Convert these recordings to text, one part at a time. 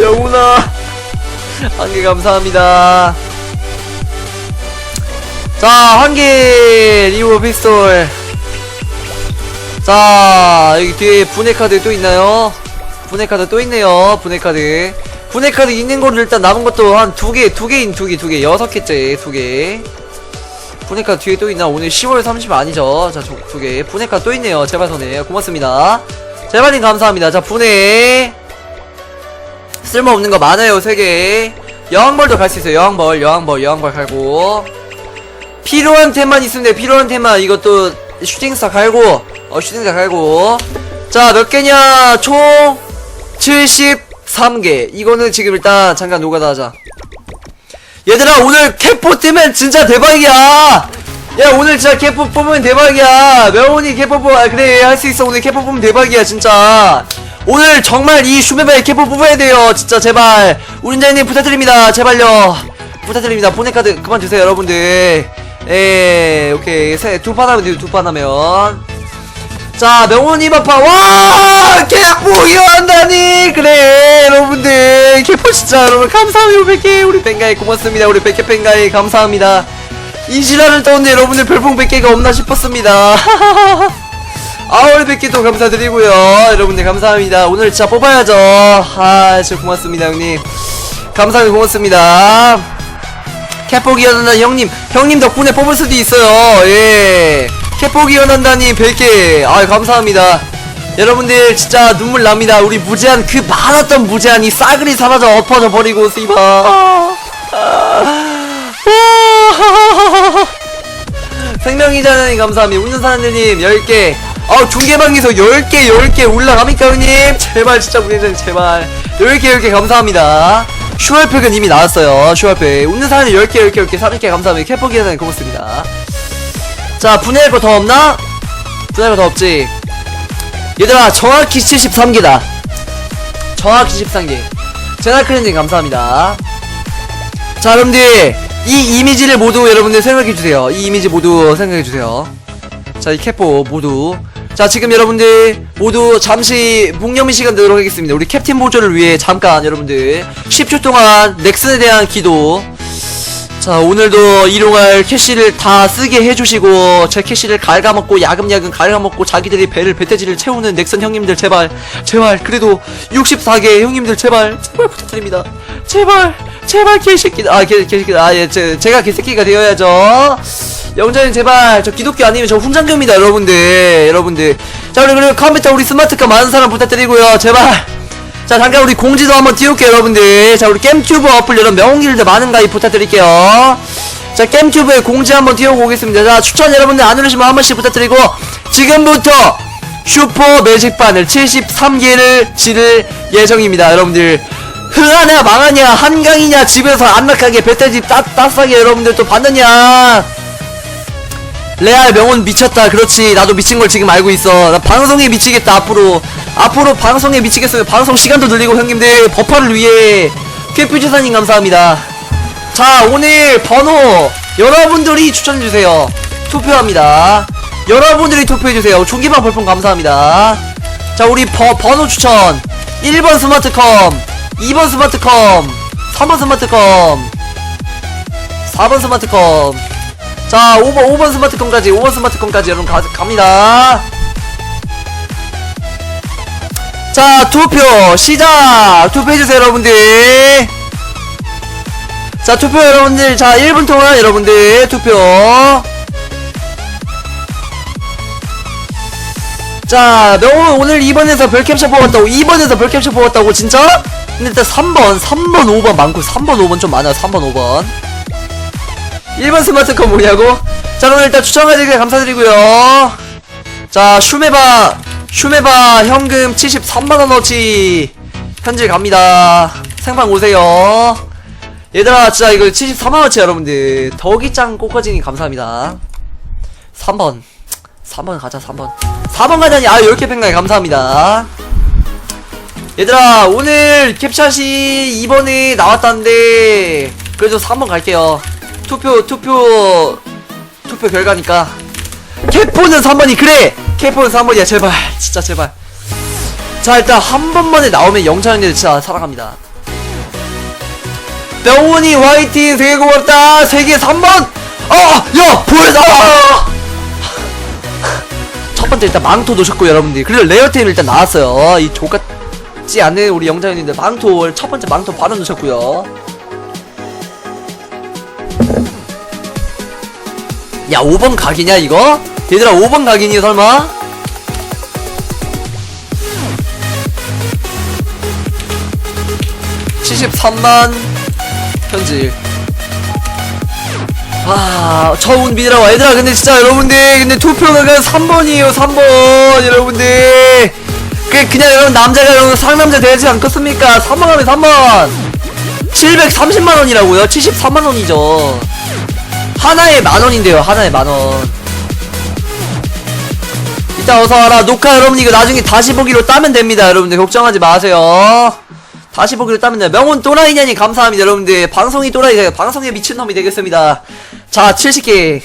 영훈아. 한개 감사합니다. 자 한개 리오 피스톨. 자 여기 뒤에 분해 카드 또 있나요? 분해 카드 또 있네요 분해 카드. 분해 카드 있는 거를 일단 남은 것도 한 두 개 두 개인 두 개 두 개 여섯 개째 두개. 분해 카드 뒤에 또 있나? 오늘 10월 30일 아니죠? 자 두개. 분해 카드 또 있네요. 제발 손에 고맙습니다. 제발님 감사합니다. 자 분해 쓸모없는 거 많아요 3개 여왕벌도 갈 수 있어요. 여왕벌 여왕벌 여왕벌 갈고. 필요한 템만 있으면 돼 필요한 템만 이것도 슈팅스타 갈고. 어 슈팅스타 갈고. 자 몇 개냐? 총 73개. 이거는 지금 일단 잠깐 노가다 하자. 얘들아 오늘 캐포 뜨면 진짜 대박이야. 야 오늘 진짜 캐포 뽑으면 대박이야. 명훈이 캐포 뽑 아, 그래 할 수 있어. 오늘 캐포 뽑으면 대박이야 진짜 오늘 정말 이 슈메바의 캐포 뽑아야 돼요. 진짜 제발. 운전자님 부탁드립니다. 제발요. 부탁드립니다. 보네카드 그만 주세요 여러분들. 에 오케이. 세, 두판 하면 돼요 두판 하면. 자 명훈이 바파. 와! 캐포 이어한다니! 그래 여러분들. 캐포 진짜 여러분 감사해요 100개. 우리 뱅가이 고맙습니다. 우리 100개 뱅가이 감사합니다. 이 지랄을 떠는데 여러분들 별풍 100개가 없나 싶었습니다 아울 100개 또 감사드리고요. 여러분들 감사합니다. 오늘 진짜 뽑아야죠. 아 진짜 고맙습니다 형님. 감사합니다. 고맙습니다. 캐포기 연한다 형님. 형님 덕분에 뽑을 수도 있어요. 예. 캐포기 연한다님 100개 아 감사합니다. 여러분들 진짜 눈물 납니다. 우리 무제한 그 많았던 무제한이 싸그리 사라져 엎어져 버리고 씨바. 생명이자님 감사합니다. 운전사장님 10개 아 중계방에서 10개 10개 올라갑니까 형님? 제발 진짜 운전사님 제발. 10개 10개 감사합니다. 슈얼팩은 이미 나왔어요. 슈얼팩. 운전사장님 10개 10개 10개 300개 감사합니다. 캐퍼기는 고맙습니다. 자 분해할 거 더 없나? 분해할 거 더 없지? 얘들아 정확히 73개다. 정확히 13개. 제나클렌징 감사합니다. 자 여러분들 이 이미지를 모두 여러분들 생각해주세요. 이 이미지 모두 생각해주세요. 자 이 캐포 모두 자 지금 여러분들 모두 잠시 묵념의 시간 되도록 하겠습니다. 우리 캡틴 보조를 위해 잠깐 여러분들 10초 동안 넥슨에 대한 기도. 자 오늘도 일용할 캐시를 다 쓰게 해주시고 제 캐시를 갉아먹고 야금야금 갉아먹고 자기들이 배를 배태지를 채우는 넥슨 형님들 제발 제발 그래도 64개 형님들 제발 제발 부탁드립니다. 제발 제발 개새끼 아 개, 개새끼 아예 제가 개새끼가 되어야죠 영자님 제발. 저 기독교 아니면 저 훈장교입니다 여러분들. 여러분들. 자 우리 그리고 컴퓨터 우리 스마트카 많은 사람 부탁드리고요. 제발. 자 잠깐 우리 공지도 한번 띄울게요 여러분들. 자 우리 겜튜브 어플 여러분 명길드 많은 가입 부탁드릴게요. 자 겜튜브에 공지 한번 띄우고 오겠습니다. 자 추천 여러분들 안 누르시면 한 번씩 부탁드리고 지금부터 슈퍼 매직 바늘 73개를 지를 예정입니다 여러분들. 흥하냐 망하냐 한강이냐 집에서 안락하게 배터지 따, 따스하게 여러분들 또 받느냐 레알 명언 미쳤다. 그렇지. 나도 미친 걸 지금 알고 있어. 나 방송에 미치겠다 앞으로. 앞으로 방송에 미치겠어요 방송 시간도 늘리고 형님들 버퍼를 위해 캡퓨즈사님 감사합니다. 자 오늘 번호 여러분들이 추천해주세요. 투표합니다. 여러분들이 투표해주세요. 종기방 벌풍 감사합니다. 자 우리 버, 번호 추천. 1번 스마트컴 2번 스마트컴 3번 스마트컴 4번 스마트컴 자 5번 5번 스마트컴까지 5번 스마트컴까지 여러분 가, 갑니다. 자 투표 시작! 투표해주세요 여러분들. 자 투표 여러분들. 자 1분 동안 여러분들 투표. 자 명호 오늘 2번에서 별캡처 뽑았다고 2번에서 별캡처 뽑았다고 진짜? 근데 일단 3번 3번 5번 많고 3번 5번 좀 많아요 3번 5번 1번 스마트폰 뭐냐고? 자 오늘 일단 추천해주셔서 감사드리고요. 자 슈메바 슈메바 현금 73만원어치 현질 갑니다. 생방 오세요. 얘들아 진짜 이거 73만원어치 여러분들. 덕이짱 꼬커지니 감사합니다. 3번. 3번 가자 3번. 4번 가자니 아 10개 팽가에 감사합니다. 얘들아 오늘 캡샷이 2번에 나왔다는데 그래도 3번 갈게요 투표 투표 투표 결과니까. 캐포는 3번이 그래! 캐포는 3번이야 제발. 진짜 제발. 자 일단 한 번만에 나오면 영창님들 진짜 살아갑니다. 명훈이 화이팅! 되게 고맙다! 세계 3번! 아야 보여줘! 첫 번째 일단 망토 놓으셨고 여러분들 그리고 레어템 일단 나왔어요. 이 족같지 않은 우리 영장님들 망토 첫 번째 망토 바로 놓으셨고요 야 5번 각이냐 이거? 얘들아 5번 각이니 설마? (73만) 현질 아, 처운 미라와 얘들아, 근데 진짜 여러분들, 근데 투표가 그냥 3번이에요, 3번, 여러분들. 그, 그냥 여러분, 남자가 여러분 상남자 되지 않겠습니까? 3번 하면 3번. 730만원이라고요? 73만원이죠. 하나에 만원인데요, 하나에 만원. 이따 어서 와라. 녹화 여러분, 이거 나중에 다시 보기로 따면 됩니다, 여러분들. 걱정하지 마세요. 다시 보기로 따면 돼요. 명훈 또라이냐니 감사합니다, 여러분들. 방송이 또라이, 방송에 미친놈이 되겠습니다. 자, 70개.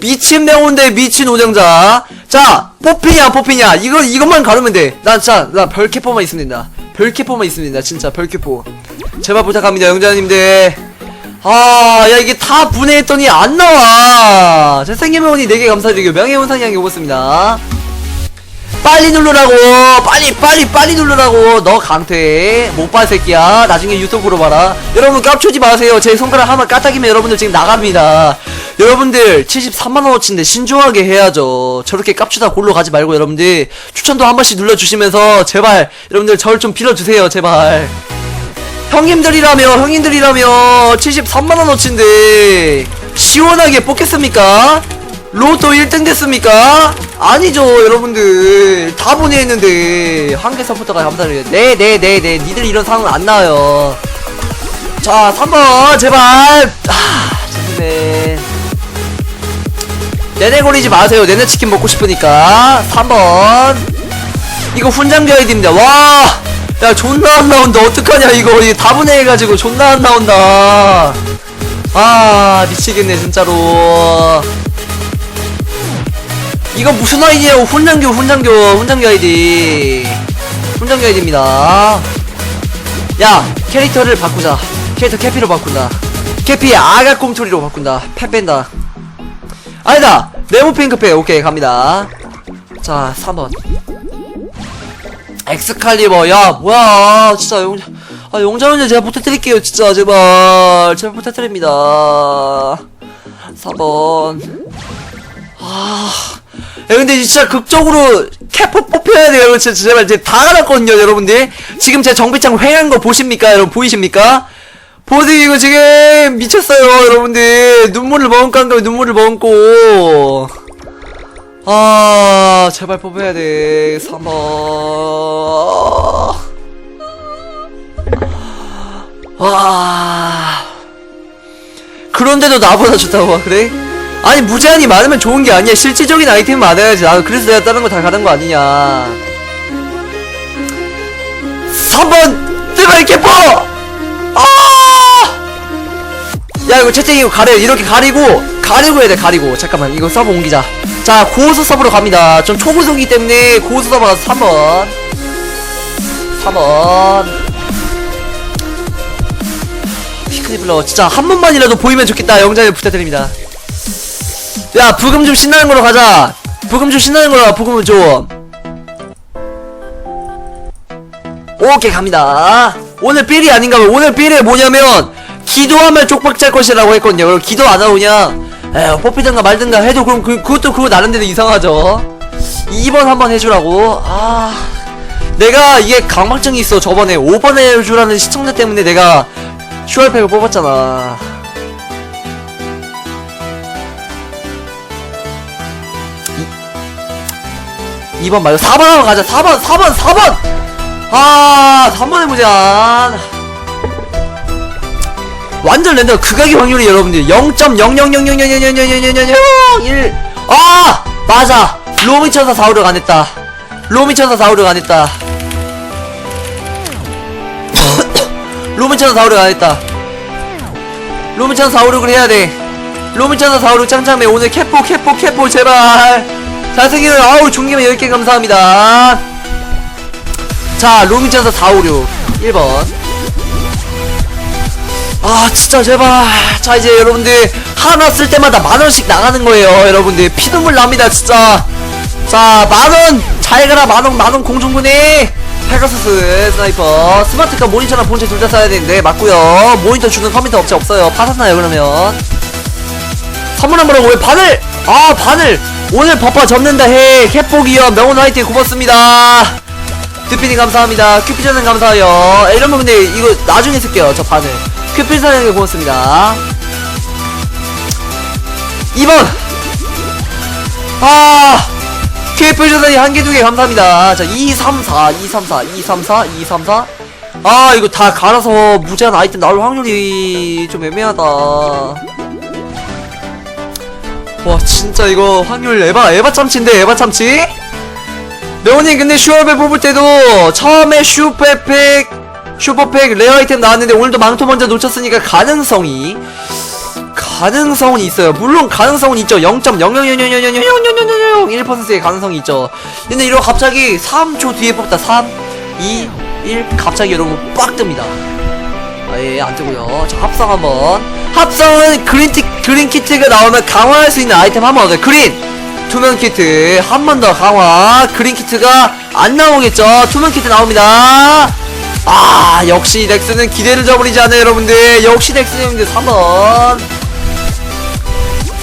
미친 명훈 대 미친 오정자. 자, 뽑히냐, 뽑히냐. 이거, 이것만 가르면 돼. 난 진짜, 나 별캐포만 있으면 된다. 별캐포만 된다. 진짜, 별캐포. 제발 부탁합니다, 영자님들. 아, 야, 이게 다 분해했더니 안 나와. 잘생긴 명훈이 4개 감사드리고, 명예훈상이 한개 오겠습니다. 빨리 누르라고. 빨리 빨리 빨리 누르라고. 너 강퇴 못봐 새끼야. 나중에 유튜브로 봐라. 여러분 깝치지 마세요. 제 손가락 하나 까딱이면 여러분들 지금 나갑니다. 여러분들 73만원어치인데 신중하게 해야죠. 저렇게 깝치다 골로 가지 말고 여러분들 추천도 한 번씩 눌러주시면서 제발 여러분들 절좀 빌어주세요 제발 형님들이라며 형님들이라며 73만원 어치인데 시원하게 뽑겠습니까? 로또 1등 됐습니까? 아니죠 여러분들. 다 보내했는데 한 개 서포터가 감사드려요. 네네네네. 니들 이런 상황은 안 나와요. 자 3번 제발. 아 죄송해. 내내 거리지 마세요. 내내 치킨 먹고 싶으니까. 3번. 이거 훈장 가이드입니다. 와 야 존나 안 나온다 어떡하냐 이거 이거 다 분해 해가지고 존나 안 나온다 아 미치겠네 진짜로 이거 무슨 아이디예요? 훈장교, 훈장교, 훈장교 아이디. 훈장교 아이디입니다. 야, 캐릭터를 바꾸자. 캐릭터 캐피로 바꾼다. 캐피 아가 꼼투리로 바꾼다. 패 뺀다. 아니다! 네모 핑크패. 오케이, 갑니다. 자, 3번. 엑스칼리버. 야, 뭐야. 진짜 용, 아, 용자원님 제가 부탁드릴게요. 진짜, 제발. 제발 부탁드립니다. 4번. 아. 야, 근데 진짜 극적으로 캐포 뽑혀야 돼요. 여러분. 진짜 제발 이제 다 알았거든요, 여러분들. 지금 제 정비창 횡한 거 보십니까? 여러분, 보이십니까? 보세요, 이거 지금 미쳤어요, 여러분들. 눈물을 머금고 한 거예요, 눈물을 머금고. 아, 제발 뽑아야 돼. 3번. 와. 그런데도 나보다 좋다고, 그래? 아니 무제한이 많으면 좋은 게 아니야 실질적인 아이템 많아야지 아 그래서 내가 다른 거 다 가는 거 아니냐 3번 뜨거이 캐퍼 아! 야 이거 채팅 이거 가려 이렇게 가리고 가리고 해야 돼 가리고. 잠깐만 이거 서버 옮기자. 자 고수 서버로 갑니다. 좀 초고속이기 때문에 고수 서버 가서 3번. 3번. 피크니플러 진짜 한 번만이라도 보이면 좋겠다. 영장님 부탁드립니다. 야 부금 좀 신나는 걸로 가자. 부금 좀 신나는 걸로 부금을 좀. 오케이 갑니다. 오늘 삘이 아닌가 봐. 오늘 삘이 뭐냐면 기도하면 쪽박 짤 것이라고 했거든요. 그럼 기도 안 하고 그냥 에휴 뽑히든가 말든가 해도 그럼 그, 그것도 그거 나름대로 이상하죠. 2번 한번 해주라고. 아 내가 이게 강박증이 있어 저번에. 5번 해주라는 시청자 때문에 내가 슈얼팩을 뽑았잖아. 2번 말고 4번 한번 가자. 4번 4번 4번! 아 3번 해보자 완전 랜덤 극악의 확률이 여러분들 0.00000000001 아! 맞아. 로미 천사 사우르가 안했다. 로미 천사 사우르가 안했다. 로미 천사 사우르가 안했다. 로미 천사 사우르를 해야 돼. 로미 천사 사우르 짱짱매. 오늘 캐포 캐포 캐포. 제발. 잘생긴 아우 중계만 10개 감사합니다. 자 로미천사 456 1번 아 진짜 제발. 자 이제 여러분들 하나 쓸 때마다 만원씩 나가는 거예요 여러분들. 피눈물 납니다 진짜. 자 만원. 잘 가라 만원 만원 공중분해. 페가수스 스나이퍼. 스마트카 모니터랑 본체 둘 다 써야 되는데 맞고요. 모니터 주는 컴퓨터 업체 없어요. 받았나요 그러면. 선물 한번 하고 왜 바늘? 아 바늘. 오늘 버퍼 접는다 해. 캡복이요 명운 화이팅 고맙습니다. 드피님 감사합니다. 큐피전은 감사해요. 이러면 근데 이거 나중에 쓸게요 저 바늘 큐피 사장님 고맙습니다. 2번! 아 큐피 전선이 한개 두 개 감사합니다. 자 234 234 234 234 아 이거 다 갈아서 무제한 아이템 나올 확률이 좀 애매하다. 와 진짜 이거 확률 에바 에바 참치인데 에바 참치? 명훈님 근데 슈어백 뽑을 때도 처음에 슈퍼팩 슈퍼팩 레어 아이템 나왔는데 오늘도 망토 먼저 놓쳤으니까 가능성이 가능성은 있어요 물론 가능성은 있죠 0.000000001%의 가능성이 있죠 근데 이러고 갑자기 3초 뒤에 뽑다 3 2 1 갑자기 여러분 빡 뜹니다 아예 안 뜨고요 자 합성 한번 합성은 그린 티, 그린 키트가 나오면 강화할 수 있는 아이템 한번 얻어요 그린 투명 키트 한 번 더 강화 그린 키트가 안 나오겠죠 투명 키트 나옵니다 아 역시 넥슨은 기대를 저버리지 않아요 여러분들 역시 넥슨입니다 3번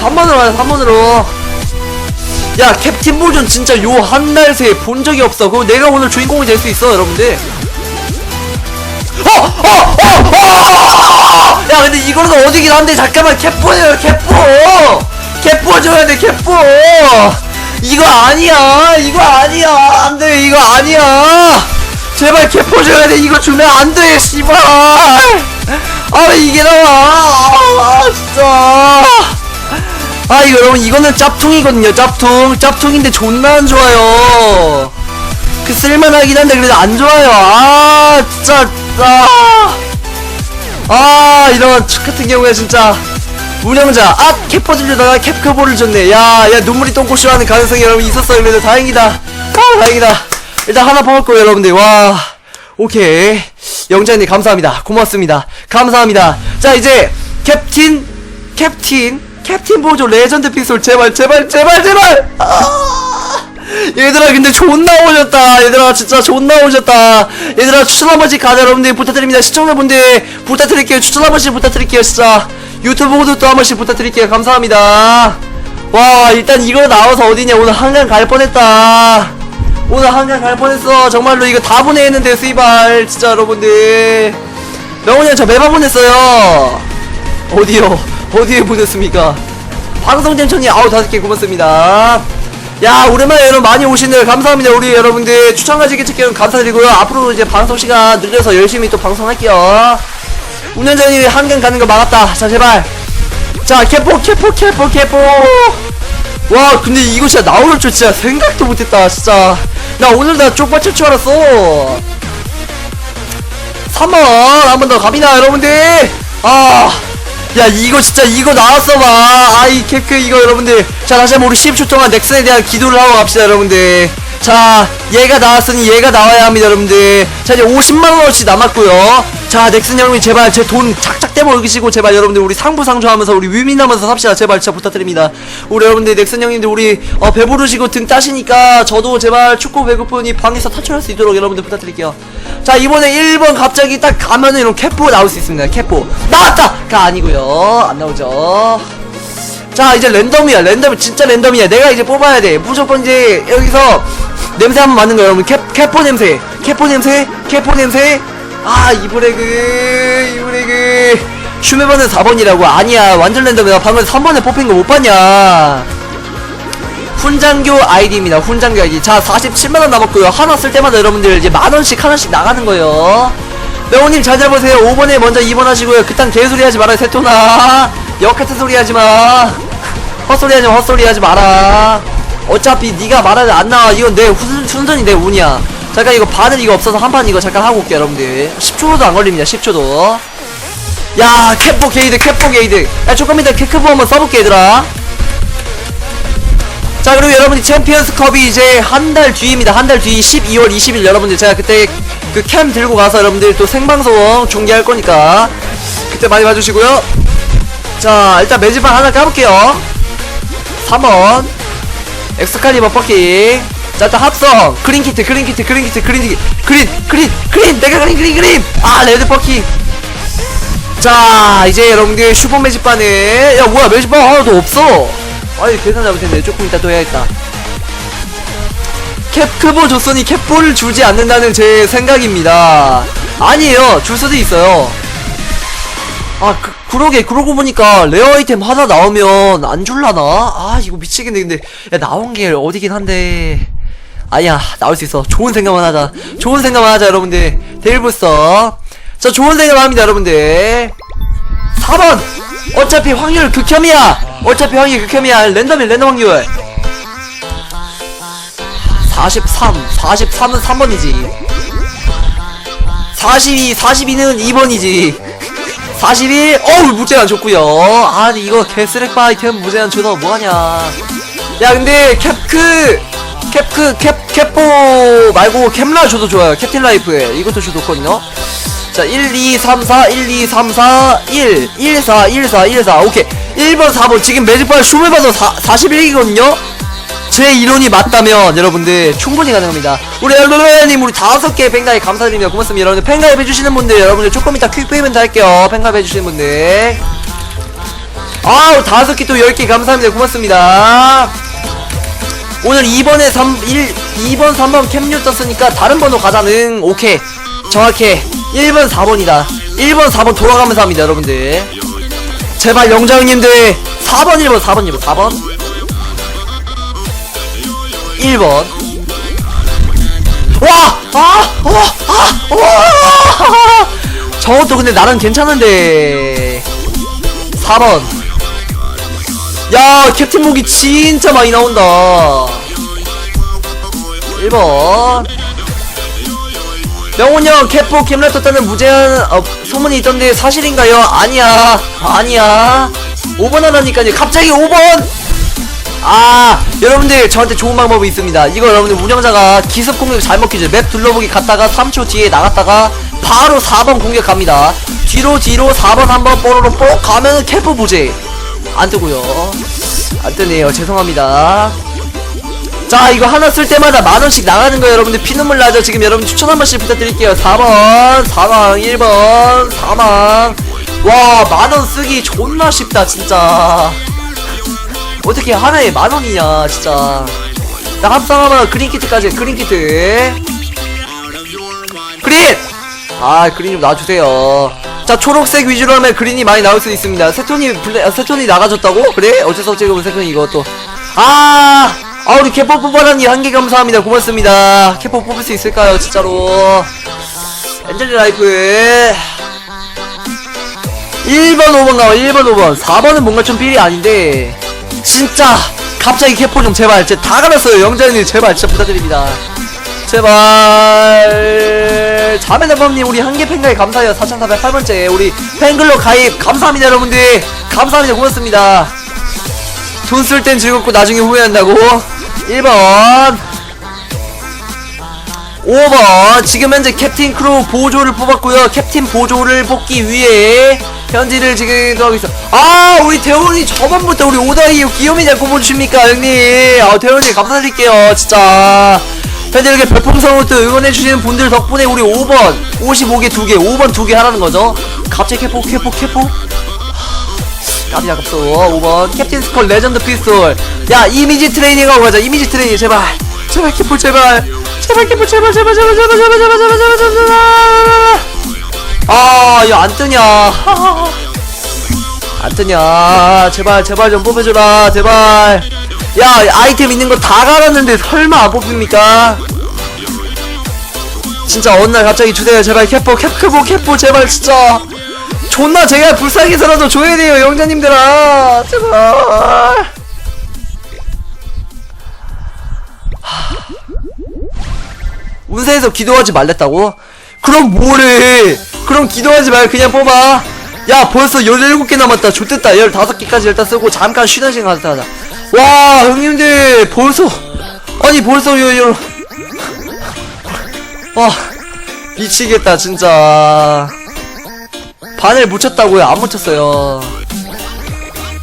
3번으로 가요 3번으로 야 캡틴 볼전 진짜 요한달 새에 본 적이 없어 그거 내가 오늘 주인공이 될 수 있어 여러분들 어! 어! 어! 어! 야 근데 이거는 어디긴 한데 잠깐만 캡포네요 캡포 캡포 줘야 돼 캡포 이거 아니야 이거 아니야 안돼 이거 아니야 제발 캡포 줘야 돼. 이거 주면 안돼 씨발. 아 이게 나와. 아 진짜. 아 이거 여러분 이거는 짭퉁이거든요 짭퉁. 짭퉁인데 존나 안 좋아요. 그 쓸만하긴 한데 그래도 안 좋아요. 아 진짜 아, 아 이런 축 같은 경우에 진짜. 운영자 아 캡퍼 주려다가 캡커볼을 줬네. 야야 눈물이 똥꼬쇼 하는 가능성이 여러분 있었어요. 그래도 다행이다. 아 다행이다 일단 하나 뽑을 거예요 여러분들. 와 오케이. 영자님 감사합니다. 고맙습니다. 감사합니다. 자 이제 캡틴 캡틴 캡틴 보조 레전드 픽솔 제발 제발 제발 제발! 아, 얘들아 근데 존나 오셨다. 얘들아 진짜 존나 오셨다. 얘들아 추천 한 번씩 가자 여러분들. 부탁드립니다. 시청자분들 부탁드릴게요. 추천 한 번씩 부탁드릴게요 진짜. 유튜브 구독도 한 번씩 부탁드릴게요. 감사합니다. 와 일단 이거 나와서 어디냐. 오늘 한강 갈 뻔했다 오늘 한강 갈 뻔했어. 정말로 이거 다 보내했는데 스이발. 진짜 여러분들. 명훈이 형 저 매번 보냈어요. 어디요? 어디에 보냈습니까? 방송잼 청이 아우 다섯 개 고맙습니다. 야 오랜만에 여러분 많이 오시네요 감사합니다. 우리 여러분들 추천가지기 찾기는 감사드리고요. 앞으로 이제 방송 시간 늘려서 열심히 또 방송할게요. 운전자님이 한강 가는 거 막았다. 자 제발. 자 캐포 캐포 캐포 캐포. 와 근데 이거 진짜 나오는 줄 진짜 생각도 못했다 진짜 나 오늘 나 쪽발 칠줄 알았어. 3번 한 번 더 갑니다 여러분들. 아야 이거 진짜 이거 나왔어 봐. 아이 캐크 이거 여러분들. 자 다시 한번 우리 10초 동안 넥슨에 대한 기도를 하고 갑시다 여러분들. 자 얘가 나왔으니 얘가 나와야 합니다 여러분들. 자 이제 50만원어치 남았고요. 자 넥슨 형님 제발 제 돈 착착 떼먹으시고 제발 여러분들 우리 상부상조하면서 우리 위민하면서 삽시다. 제발 진짜 부탁드립니다. 우리 여러분들 넥슨 형님들 우리 어, 배부르시고 등 따시니까 저도 제발 축구 배고프니 방에서 탈출할 수 있도록 여러분들 부탁드릴게요. 자 이번에 1번 갑자기 딱 가면은 이런 캐포 나올 수 있습니다. 캐포. 나왔다! 가 아니고요. 안 나오죠. 자 이제 랜덤이야. 랜덤 진짜 랜덤이야. 내가 이제 뽑아야 돼. 무조건 이제 여기서 냄새 한번 맡는 거야 여러분. 캐, 캐포 냄새. 캐포 냄새. 캐포 냄새 아 이브레그 이브레그. 슈메버는 4번이라고. 아니야 완전 랜덤이야. 방금 3번에 뽑힌 거 못 봤냐? 훈장교 아이디입니다 훈장교 아이디. 자 47만원 남았고요. 하나 쓸 때마다 여러분들 이제 만원씩 하나씩 나가는 거예요. 명호님 잘 잡으세요. 5번에 먼저 2번 하시고요. 그딴 개소리 하지 마라 세토나. 역 같은 소리 하지 마. 헛소리 하지 마 헛소리 하지 마라. 어차피 네가 말하면 안 나와 이건 내 훈, 순전히 내 운이야 잠깐 이거 바늘 이거 없어서 한 판 이거 잠깐 하고 올게요 여러분들. 10초도 안 걸립니다 10초도. 야 캡포 게이드 캡포 게이드. 야 조금 이따 캐크보 한번 써볼게 얘들아. 자 그리고 여러분이 챔피언스컵이 이제 한 달 뒤입니다. 한 달 뒤 12월 20일 여러분들. 제가 그때 그 캠 들고 가서 여러분들 또 생방송 중계할 거니까 그때 많이 봐주시고요. 자 일단 매직판 하나 까볼게요. 3번. 엑스칼리버 퍼킹 자 일단 합성. 크린 키트 크린 키트 크린 키트 크린 키트. 크린 크린 크린. 내가 그린 그린 그린. 아 레드 퍼킹 자 이제 여러분들 슈퍼 매직판에. 야 뭐야 매직판 하나도 없어. 아니 계산 잘못했네 조금 이따 또 해야겠다. 캡크보 조선이 캡볼을 주지 않는다는 제 생각입니다. 아니에요. 줄 수도 있어요. 아 그, 그러게. 그러고 보니까 레어 아이템 하나 나오면 안 줄라나? 아 이거 미치겠네. 근데 야 나온 게 어디긴 한데 아니야 나올 수 있어. 좋은 생각만 하자. 좋은 생각만 하자 여러분들. 데일부스터. 자 좋은 생각만 합니다 여러분들. 4번. 어차피 확률 극혐이야. 어차피 확률 극혐이야. 랜덤이 랜덤 확률. 43 43은 3번이지. 42 42는 2번이지. 41 어우 무제한 줬구요. 아니 이거 개쓰레빠 아이템 무제한 줘서 뭐하냐. 야 근데 캡크 캡크 캡 캡포 말고 캡라 줘도 좋아요. 캡틴 라이프에. 이것도 줘도 좋거든요. 자 1 2 3 4 1 2 3 4 1 1 4 1 4 1 4 오케이. 1번 4번. 지금 매직발 춤을 봐서 41이거든요. 제 이론이 맞다면 여러분들 충분히 가능합니다. 우리 엘로레님 우리 다섯 개 팬가입 감사드립니다 고맙습니다. 여러분들 팬가입 해주시는 분들 여러분들 조금 이따 퀵 페이멘트 할게요. 팬가입 해주시는 분들. 아우 다섯 개 또 열 개 감사합니다. 고맙습니다 오늘 2번에 3 1 2번 3번 캠류 떴으니까 다른 번호 가자는 오케이 정확해 1번 4번이다 1번 4번 돌아가면서 합니다 여러분들 제발 영장님들 4번 1번 4번 1번 4번 1번 와! 아! 와! 아! 와! 저것도 근데 나랑 괜찮은데 4번 야 캡틴 목이 진짜 많이 나온다 1번. 명훈 형 캡포 캠랩 떴다는 무제한 어, 소문이 있던데 사실인가요? 아니야. 아니야. 5번 하라니까요. 갑자기 5번! 아 여러분들 저한테 좋은 방법이 있습니다. 이거 여러분들 운영자가 기습 공격 잘 먹히죠. 맵 둘러보기 갔다가 3초 뒤에 나갔다가 바로 4번 공격 갑니다. 뒤로 뒤로 4번 한번 뽀로로 뽀 가면은 캠프 부재 안 뜨고요. 안 뜨네요. 죄송합니다 자 이거 하나 쓸 때마다 만원씩 나가는 거예요 여러분들. 피눈물 나죠? 지금 여러분 추천 한 번씩 부탁드릴게요. 4번 4망 1번 4망 와 만원 쓰기 존나 쉽다 진짜. 어떻게 하나에 만원이냐 진짜. 나 합성하면 그린키트까지 그린키트. 그린! 아 그린 좀 놔주세요. 자 초록색 위주로 하면 그린이 많이 나올 수 있습니다. 세톤이 블레, 아, 세톤이 나가졌다고? 그래? 어쩔 수 없지 그럼 세톤이 이것도 아! 아 우리 캐포 뽑아라니? 한 개 감사합니다. 고맙습니다. 캐포 뽑을 수 있을까요 진짜로? 엔젤리 라이프 1번 5번 나와. 1번 5번. 4번은 뭔가 좀 필이 아닌데. 진짜 갑자기 캐포 좀 제발. 진짜 다 갈았어요. 영자님 제발. 진짜 부탁드립니다. 제발. 자매대범님 우리 한개 팬가입 감사해요. 4408번째 우리 팬글로 가입 감사합니다 여러분들. 감사합니다. 고맙습니다. 돈 쓸 땐 즐겁고 나중에 후회한다고 1번. 5번. 지금 현재 캡틴 크루 보조를 뽑았고요. 캡틴 보조를 뽑기 위해 현지를 지금 하고 있어. 아 우리 대원이 저번부터 우리 오다이 귀요미 잘 뽑아주십니까 형님? 아 대원이 감사드릴게요 진짜. 현재 이렇게 별풍선으로 응원해주시는 분들 덕분에 우리 5번 55개 2개 5번 2개 하라는 거죠? 갑자기 캐포 캐포 캐포 까비 아깝소 5번 캡틴 스컬 레전드 피스톨 야 이미지 트레이닝 하고 가자 이미지 트레이닝 제발 제발 캐포 제발 제발 캐포 제발 제발 제발 제발 제발 제발 제발 제발 제발 제발 아 이거 안 뜨냐 안 뜨냐 제발 제발 좀 뽑아줘라 제발 야 아이템 있는 거 다 갈았는데 설마 안 뽑힙니까 진짜 어느 날 갑자기 주세요 제발 캐포 캡크보 캐포 제발 진짜 존나 제가 불쌍해서라도 줘야 돼요 영자님들아. 제발. 하. 운세에서 기도하지 말랬다고? 그럼 뭐래? 그럼 기도하지 말고 그냥 뽑아. 야 벌써 17개 남았다. 좋됐다. 15개까지 일단 쓰고 잠깐 쉬는 시간 가자 하자. 와 형님들 벌써. 아니 벌써 요, 요. 와 미치겠다 진짜 바늘 묻혔다고요? 안 묻혔어요.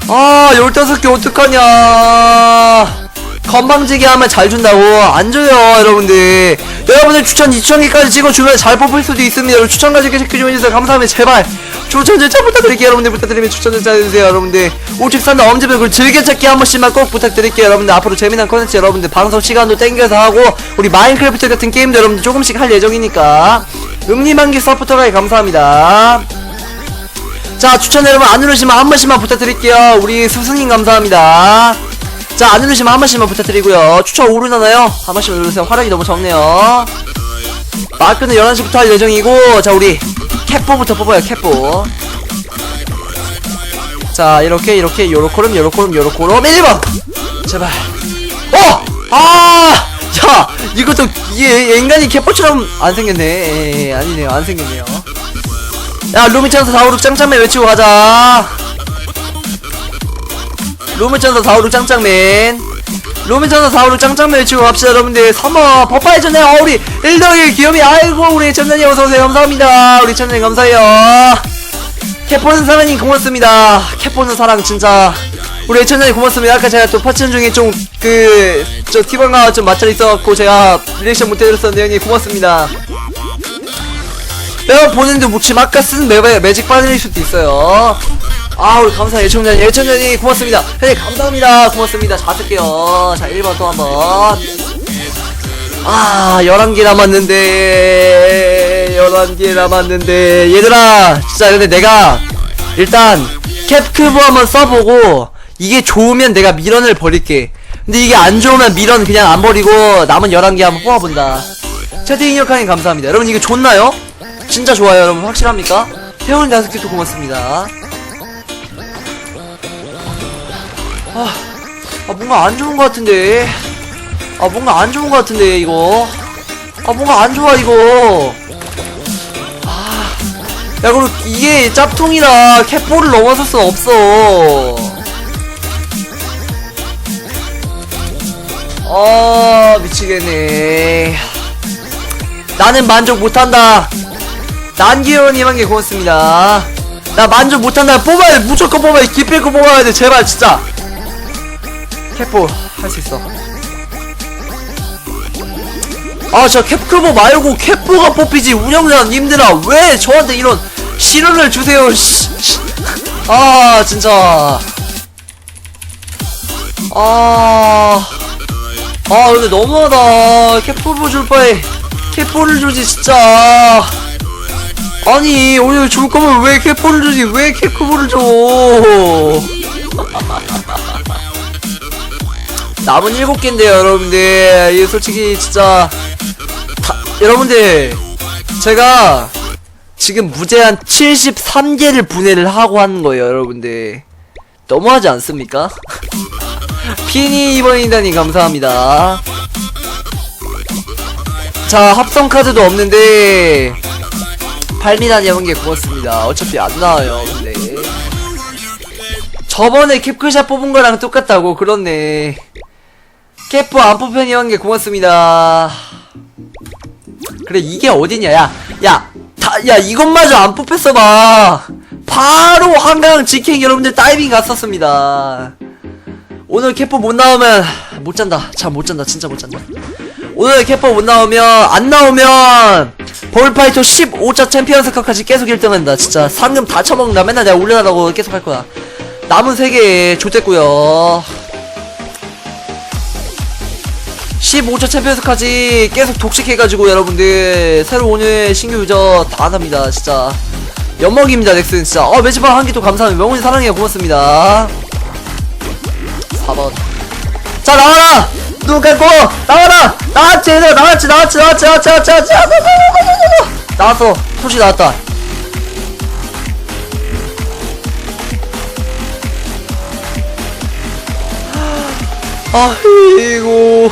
아 15개 어떡하냐. 건방지게 하면 잘 준다고. 안 줘요 여러분들. 여러분들 추천 2,000개까지 찍어주면 잘 뽑힐 수도 있습니다. 여러분 추천까지 좀 해주세요. 감사합니다. 제발. 추천 절차 부탁드릴게요. 여러분들 부탁드리면 추천 절차 해주세요 여러분들. 오직 산다 엄지별 그 즐겨찾기 한 번씩만 꼭 부탁드릴게요 여러분들. 앞으로 재미난 컨텐츠 여러분들 방송 시간도 땡겨서 하고 우리 마인크래프트 같은 게임도 여러분들 조금씩 할 예정이니까. 음리만기 서포터가에 감사합니다 자 추천 여러분 안 누르시면 한 번씩만 부탁드릴게요. 우리 스승님 감사합니다. 자 안 누르시면 한 번씩만 부탁드리고요. 추천 오르나나요? 한 번씩만 누르세요. 화력이 너무 적네요. 마크는 11시부터 할 예정이고 자 우리 캡포부터 뽑아요 캡포 자 이렇게 이렇게 요로코름 요로코름 요로코름. 1번! 제발. 어! 아! 야 이것도 이게 인간이 캡포처럼 안 생겼네. 에, 에, 아니네요. 안 생겼네요 야 루미찬서 456 짱짱맨 외치고 가자. 루미찬서 456 짱짱맨. 루미찬서 456 짱짱맨 외치고 갑시다 여러분들. 서머 버파이 전에 어 우리 1덕일 귀요미 아이고 우리 천장님 어서오세요. 감사합니다. 우리 천장님 감사해요. 캐포는 사랑님 고맙습니다. 캐포는 사랑 진짜. 우리 애천장님 고맙습니다. 아까 제가 또 파츠 중에 좀 그 저 티방과 좀 마찰 있어갖고 제가 리액션 못해드렸었는데 형님 고맙습니다 매번 보는데 묻힘 아까 쓴 매, 매직 빠질 수도 있어요. 아 우리 감사해요. 애청자님 애청자님 고맙습니다. 형님 감사합니다. 고맙습니다. 잘 쓸게요. 자 1번 또 한번. 아 11개 남았는데 11개 남았는데. 얘들아 진짜 근데 내가 일단 캡큐브 한번 써보고 이게 좋으면 내가 미련을 버릴게. 근데 이게 안 좋으면 미련 그냥 안 버리고 남은 11개 한번 뽑아본다. 채팅 인력하님 감사합니다. 여러분 이게 좋나요? 진짜 좋아요 여러분. 확실합니까? 태훈 다섯 개도 고맙습니다. 아, 아 뭔가 안 좋은 것 같은데. 아 뭔가 안 좋은 것 같은데 이거. 아 뭔가 안 좋아 이거. 아 야 그리고 이게 짭통이라 캡볼을 넘어설 수 없어. 아 미치겠네. 나는 만족 못한다 난기현님 한개 고맙습니다 나 만족 못한다 뽑아야 돼 무조건 뽑아야 돼 기필코 뽑아야 돼 제발 진짜 캡볼 할수 있어 아, 저 캡크보 말고 캡보가 뽑히지 운영자님들아 왜 저한테 이런 실언을 주세요? 씨, 씨. 아, 진짜. 아, 아, 근데 너무하다. 캡보보 줄 바에 캡보를 주지 진짜. 아니 오늘 줄 거면 왜 캡보를 주지? 왜 캡크보를 줘? 남은 일곱 개인데요, 여러분들. 이게 솔직히 진짜 다, 여러분들 제가 지금 무제한 73개를 분해를 하고 하는 거예요, 여러분들. 너무하지 않습니까? 피니 이번이다니 감사합니다. 자, 합성 카드도 없는데 팔미나니 형게 고맙습니다. 어차피 안 나와요, 근데. 저번에 캡크샷 뽑은 거랑 똑같다고 그렇네. 깨뿌 안 뽑혔니 한게 고맙습니다. 그래 이게 어디냐 야, 야, 다, 야 이것마저 안 뽑혔어 봐. 바로 한강 직행 여러분들 다이빙 갔었습니다. 오늘 캐퍼 못 나오면 못 잔다. 참 못 잔다. 진짜 못 잔다. 오늘 캐퍼 못 나오면 안 나오면 볼파이터 15차 챔피언스컵까지 계속 1등한다. 진짜 상금 다 처먹는다. 맨날 내가 올려달라고 계속 할 거야. 남은 3개 좋댔고요. 15차 챔피언스까지 계속 독식해가지고 여러분들 새로 오늘 신규 유저 다 한답니다. 진짜 연먹입니다 넥슨. 진짜. 어 매지방 한개 또 감사합니다. 명훈이 사랑해요. 고맙습니다. 4번. 자 나와라 눈 감고 나와라. 나왔지 얘들아. 나왔지 나왔지 나왔지 나왔지 나왔지 나왔지. 나왔지 나왔어. 소식 나왔다. 아이고.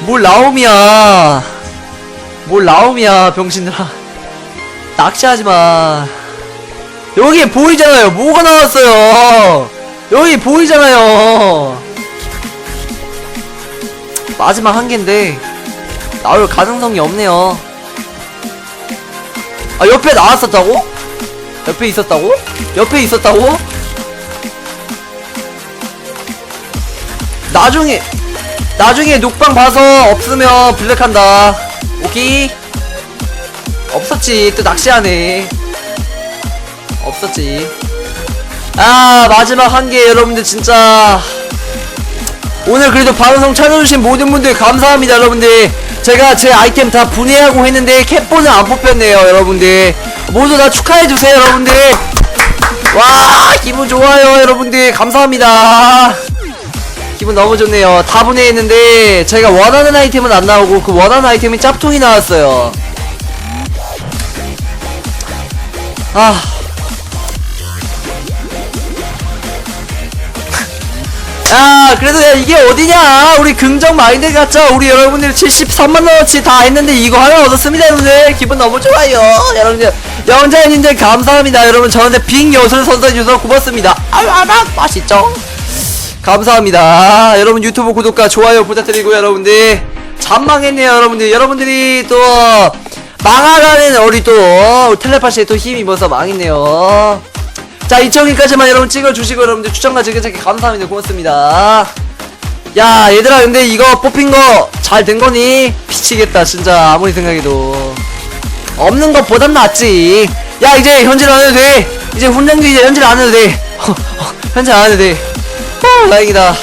뭘 나옴이야. 뭘 나옴이야 병신들아. 낚시하지마. 여기 보이잖아요. 뭐가 나왔어요? 여기 보이잖아요 마지막 한 개인데 나올 가능성이 없네요. 아 옆에 나왔었다고? 옆에 있었다고? 옆에 있었다고? 나중에 나중에 녹방 봐서 없으면 블랙한다. 오케이? 없었지. 또 낚시하네. 없었지. 아 마지막 한 개 여러분들 진짜 오늘 그래도 방송 찾아주신 모든 분들 감사합니다 여러분들. 제가 제 아이템 다 분해하고 했는데 캡본은 안 뽑혔네요 여러분들. 모두 다 축하해주세요 여러분들. 와 기분 좋아요 여러분들. 감사합니다. 기분 너무 좋네요. 다 분해했는데 제가 원하는 아이템은 안 나오고 그 원하는 아이템이 짭통이 나왔어요. 아 야, 그래도 야, 이게 어디냐? 우리 긍정 마인드 같죠? 우리 여러분들 73만원어치 다 했는데 이거 하나 얻었습니다, 여러분들. 기분 너무 좋아요. 여러분들, 영자님들 감사합니다. 여러분, 저한테 빅 여수를 선사해주셔서 고맙습니다. 아유, 아마 맛있죠? 감사합니다. 여러분, 유튜브 구독과 좋아요 부탁드리고, 여러분들. 잔망했네요, 여러분들. 여러분들이 또, 망하라는 우리 또, 텔레파시에 또 힘이 입어서 망했네요. 자, 2,000개까지만 여러분 찍어주시고 여러분들 추천과 즐겨찾기 감사합니다. 고맙습니다. 야, 얘들아, 근데 이거 뽑힌 거 잘 된 거니? 미치겠다, 진짜. 아무리 생각해도. 없는 것 보단 낫지. 야, 이제 현질 안 해도 돼. 이제 훈련기 이제 현질 안 해도 돼. 현질 안 해도 돼. 어, 다행이다.